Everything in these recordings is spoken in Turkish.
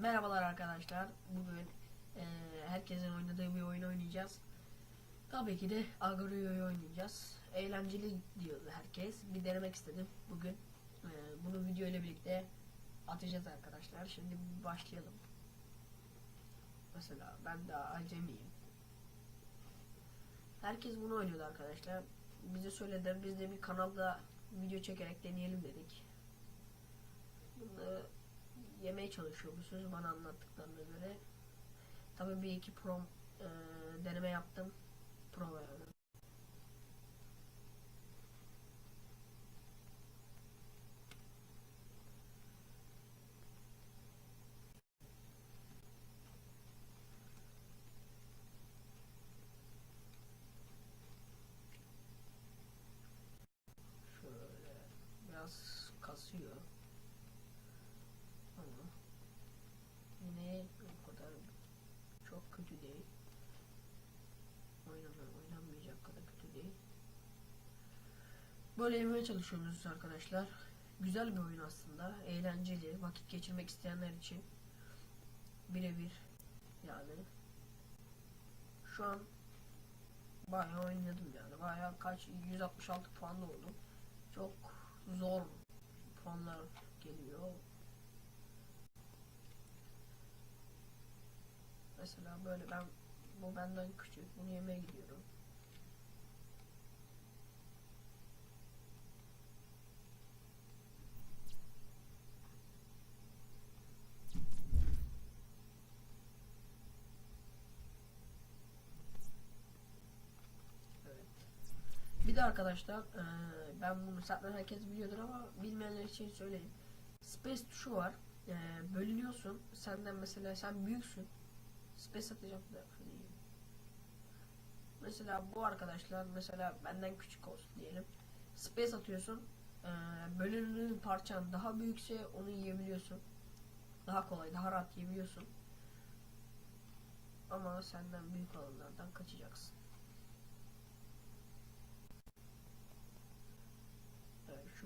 Merhabalar arkadaşlar. Bugün eee, herkesin oynadığı bir oyun oynayacağız. Tabii ki de Agrio'yu oynayacağız. Eğlenceli diyordu herkes. Bir denemek istedim bugün. Eee, bunu video ile birlikte atacağız arkadaşlar. Şimdi başlayalım. Mesela ben daha acemiyim. Herkes bunu oynuyordu arkadaşlar. Bize söylediler. Biz de bir kanalda video çekerek deneyelim dedik. Bunu yemeye çalışıyormuşuz bana anlattıklarına göre. Tabii bir iki prom e, deneme yaptım. Prova yani. Şöyle biraz kasıyor. Ama yine o kadar çok kötü değil. Oynama, oynanmayacak kadar kötü değil. Böyle yemeye çalışıyoruz arkadaşlar. Güzel bir oyun aslında. Eğlenceli. Vakit geçirmek isteyenler için. Birebir. Yani. Şu an bayağı oynadım yani. Bayağı kaç 166 puanlı oldum. Çok zor puanlar geliyor. Mesela böyle ben bu benden küçük. Bunu yemeye gidiyorum. Arkadaşlar eee, ben bunu zaten herkes biliyordur ama bilmeyenler için söyleyeyim. Space tuşu var. Eee, bölünüyorsun. Senden mesela sen büyüksün. Space atacağım. Mesela bu arkadaşlar mesela benden küçük olsun diyelim. Space atıyorsun. Eee bölündüğün parçan daha büyükse onu yiyebiliyorsun. Daha kolay, daha rahat yiyebiliyorsun. Ama senden büyük olanlardan kaçacaksın.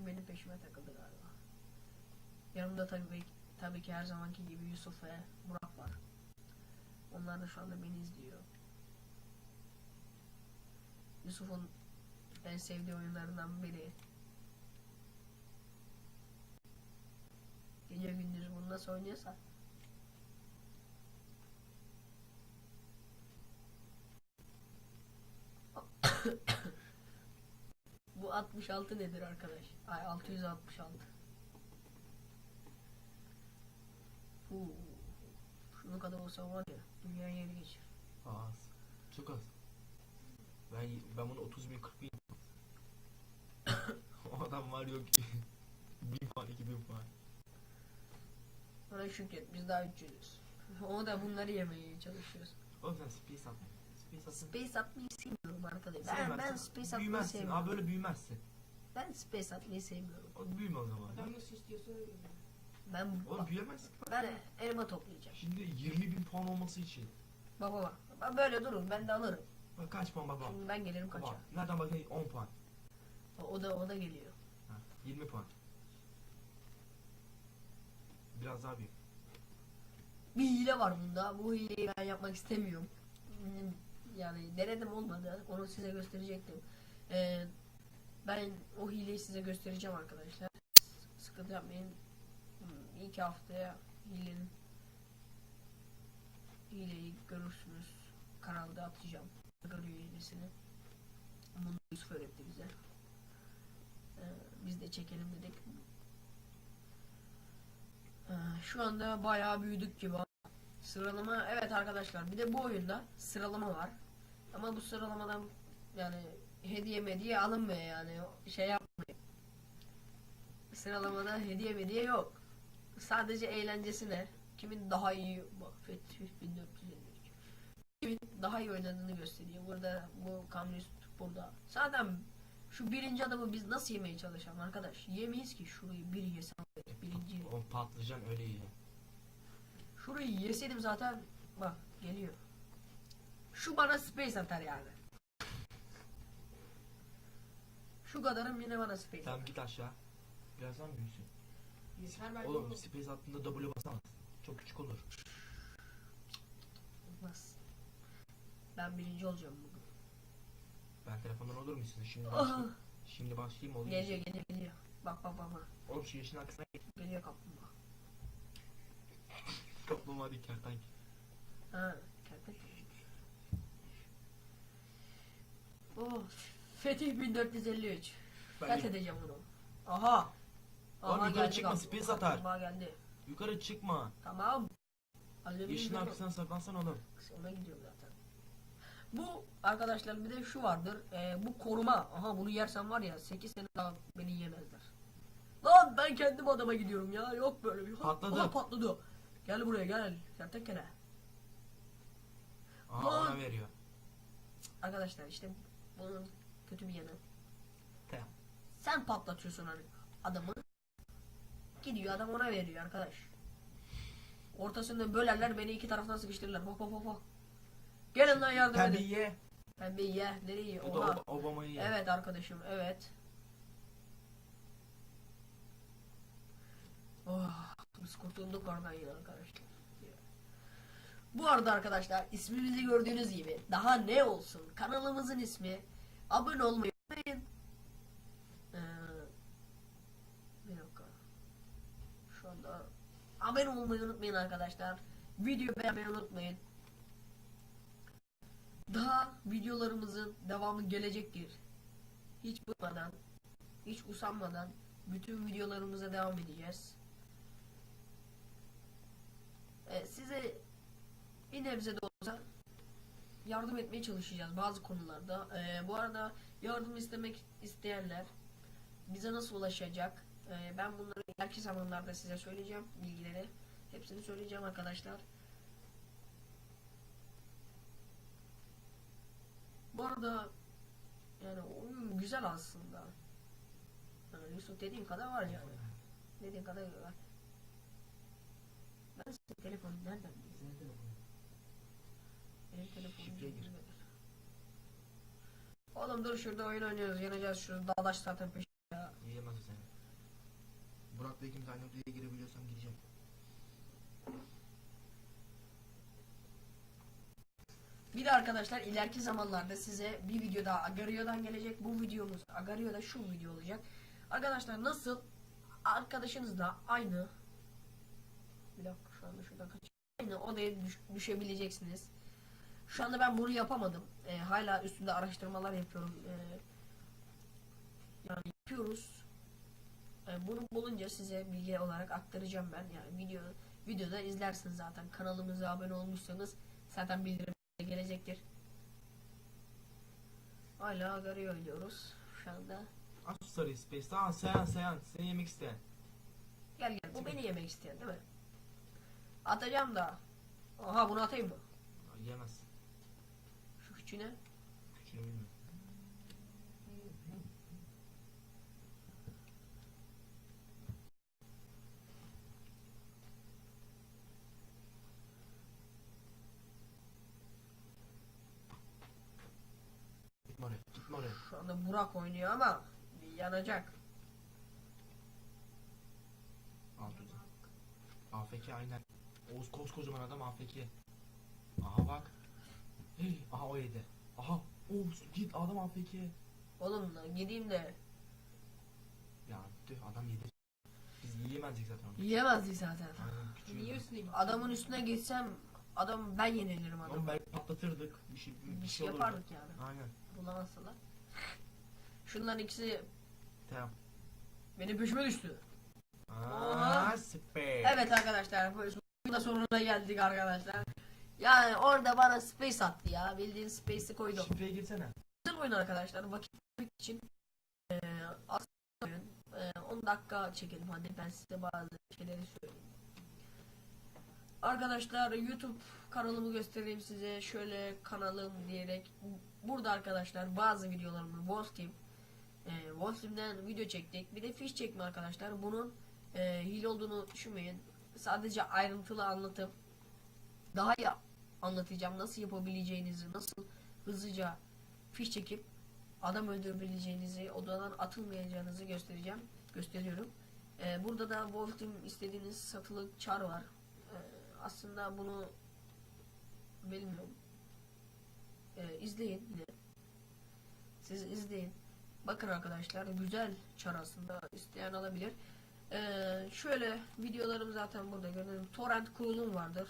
Şu benim peşime takıldı galiba. Yanımda tabii, tabii ki her zamanki gibi Yusuf ve Burak var. Onlar da şu anda beni izliyor. Yusuf'un en sevdiği oyunlarından biri. Gece gündüz bunu nasıl oynuyorsa. Bu 66 nedir arkadaş? Ay 666. Huu. Şunun kadar olsa var ya dünya yeri geçir. Az. Çok az. Ben ben bunu 30 bin 40 bin o adam var yok ki 1000 puan 2000 puan. Ona şükret biz daha 300'üz. O da bunları yemeye çalışıyoruz. Oğlum sen space atma. Space atma. Space atmayı sevmiyorum arkadaşlar. Ben, ben space atmayı Büyümezsin. sevmiyorum. Abi böyle büyümezsin. Ben space atmayı sevmiyorum. O büyüme o zaman. Adam nasıl istiyorsa öyle. Ben Oğlum bak, büyüyemezsin. ben elma toplayacağım. Şimdi 20 bin puan olması için. Baba bak. Ben böyle durun ben de alırım. Bak kaç puan baba. Şimdi ben gelirim kaça. Nereden bakın 10 puan. O, o da o da geliyor. Ha, 20 puan. Biraz daha büyük. Bir hile var bunda. Bu hileyi ben yapmak istemiyorum. Hmm, Yani denedim olmadı. Onu size gösterecektim. Ee, ben o hileyi size göstereceğim arkadaşlar. Sıkıntı yapmayın. Hmm, İki haftaya hilenin hileyi görürsünüz. Kanalda atacağım. Görüyor hilesini. Bunu Yusuf öğretti bize. Ee, biz de çekelim dedik. Ee, Şu anda bayağı büyüdük gibi. Sıralama evet arkadaşlar bir de bu oyunda sıralama var. Ama bu sıralamadan yani hediye mediye alınmıyor yani şey yapmayın. Sıralamada hediye mediye yok. Sadece eğlencesine kimin daha iyi bak Fetih 1453 kimin daha iyi oynadığını gösteriyor. Burada bu kamyonist burada. Zaten şu birinci adamı biz nasıl yemeye çalışalım arkadaş? Yemeyiz ki şurayı bir yesem birinci O patlıcan öyle iyi. Şurayı yeseydim zaten bak geliyor. Şu bana space atar yani. Şu kadarım yine bana space atar. Tamam git aşağı. Birazdan büyüsün. Bilgisayar belki Oğlum olur. space attığında W basamaz. Çok küçük olur. Olmaz. Ben birinci olacağım bugün. Ben telefondan olur musun? Şimdi ah. başlayayım. Şimdi başlayayım olayım. Geliyor geliyor geliyor. Bak bak bak. bak. Oğlum şu yaşın arkasına git. Geliyor kaplumbağa. Kaplumbağa değil kertenk. Ha kertenk. Oh, Fetih 1453. Ben Kaç de- edeceğim bunu? Aha. Oğlum yukarı çıkma, kapl- space atar. kaplumbağa geldi. Yukarı çıkma. Tamam. Halledeyim Yeşilin diyorum. arkasına saklansan oğlum. Ona gidiyorum zaten. Bu arkadaşlar bir de şu vardır. e, bu koruma. Aha bunu yersen var ya 8 sene daha beni yiyemezler. Lan ben kendim adama gidiyorum ya. Yok böyle bir. Ha, Patladı. aha, patladı. Gel buraya gel. Kertenkele. Aha Lan. ona veriyor. Arkadaşlar işte bunun kötü bir yanı. Tamam. Sen patlatıyorsun hani adamı. Gidiyor adam ona veriyor arkadaş. Ortasında bölerler beni iki taraftan sıkıştırırlar. Bak bak bak bak. Gelin lan yardım edin. ye. Pembe ye. Nereye? Bu da Obama'yı ye. Evet arkadaşım evet. Oh, biz kurtulduk oradan yine arkadaşlar. Bu arada arkadaşlar ismimizi gördüğünüz gibi daha ne olsun kanalımızın ismi abone olmayı unutmayın. Ee. Şu anda abone olmayı unutmayın arkadaşlar. Video beğenmeyi unutmayın. Daha videolarımızın devamı gelecektir. Hiç bıkmadan, hiç usanmadan bütün videolarımıza devam edeceğiz. Ee, size bir nebze de olsa yardım etmeye çalışacağız bazı konularda. Ee, bu arada yardım istemek isteyenler bize nasıl ulaşacak? Ee, ben bunları ileriki zamanlarda size söyleyeceğim bilgileri. Hepsini söyleyeceğim arkadaşlar. Bu arada yani oyun güzel aslında. Yani Yusuf dediğin kadar var yani. Dediğin kadar var. Ben senin telefonu nereden bileyim? Senin telefonun. Benim telefonum Şifre gir. Oğlum dur şurada oyun oynuyoruz. Yeneceğiz şu dağdaş zaten peş. Yiyemez o seni. Burak'la ikimiz aynı odaya girebiliyorsam gireceğim. Bir de arkadaşlar ileriki zamanlarda size bir video daha Agario'dan gelecek. Bu videomuz Agario'da şu video olacak. Arkadaşlar nasıl arkadaşınızla aynı bir dakika şu anda şuradan kaç aynı odaya düş- düşebileceksiniz. Şu anda ben bunu yapamadım. Ee, hala üstünde araştırmalar yapıyorum. Ee, yani yapıyoruz. Ee, bunu bulunca size bilgi olarak aktaracağım ben. Yani video videoda izlersiniz zaten. Kanalımıza abone olmuşsanız zaten bildirim gelecektir. Hala Agario oynuyoruz şu anda. Aç şu sarıyı Space. Aa Seyhan Seyhan. Seni yemek isteyen. Gel gel bu beni yemek isteyen değil mi? Atacağım da. Aha bunu atayım mı? Aa, Küçüğüne. Gitme oraya. Gitme oraya. Şu anda Burak oynuyor ama yanacak. Al tuzu. AFK aynen. Oğuz koskocaman adam AFK. Aha bak. Hey, aha o yedi. Aha. Oğuz git adam AFK. Oğlum lan gideyim de Ya tüh adam yedi. Biz yiyemezdik zaten onu. yiyemezdik zaten. Aynen küçüğü. Niye üstüne? Adamın üstüne geçsem adam ben yenilirim Oğlum adamı. belki patlatırdık. Bir şey, bir, Bir şey şey olurdu. yapardık yani. Aynen. Bulamazsalar. Şunların ikisi Tamam. benim peşime düştü. Aa, süper. Evet arkadaşlar bu da sonuna geldik arkadaşlar. Yani orada bana space attı ya. Bildiğin space'i koydu. Şifreye girsene. Güzel oyun arkadaşlar. Vakit için aslında oyun. Eee, 10 dakika çekelim hadi ben size bazı şeyleri söyleyeyim. Arkadaşlar YouTube kanalımı göstereyim size. Şöyle kanalım diyerek. Burada arkadaşlar bazı videolarımı Wolf Team eee Wolf Team'den video çektik. Bir de fiş çekme arkadaşlar. Bunun eee hile olduğunu düşünmeyin. Sadece ayrıntılı anlatıp daha iyi anlatacağım. Nasıl yapabileceğinizi, nasıl hızlıca fiş çekip adam öldürebileceğinizi, odadan atılmayacağınızı göstereceğim. Gösteriyorum. Ee, burada da Wolf Team istediğiniz satılık çar var. Ee, aslında bunu bilmiyorum. e, izleyin yine. Siz izleyin. Bakın arkadaşlar güzel çar aslında isteyen alabilir. Ee, şöyle videolarım zaten burada gördüğünüz torrent kurulum vardır.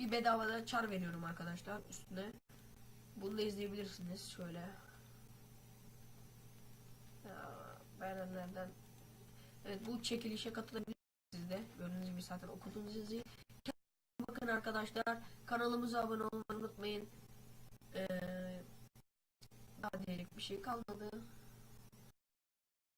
Bir bedavada çar veriyorum arkadaşlar üstüne. Bunu da izleyebilirsiniz şöyle. Beğenenlerden Evet bu çekilişe katılabilirsiniz siz de. Gördüğünüz gibi zaten yazıyı. Kendinize Bakın arkadaşlar kanalımıza abone olmayı unutmayın. Ee, daha diyecek bir şey kalmadı.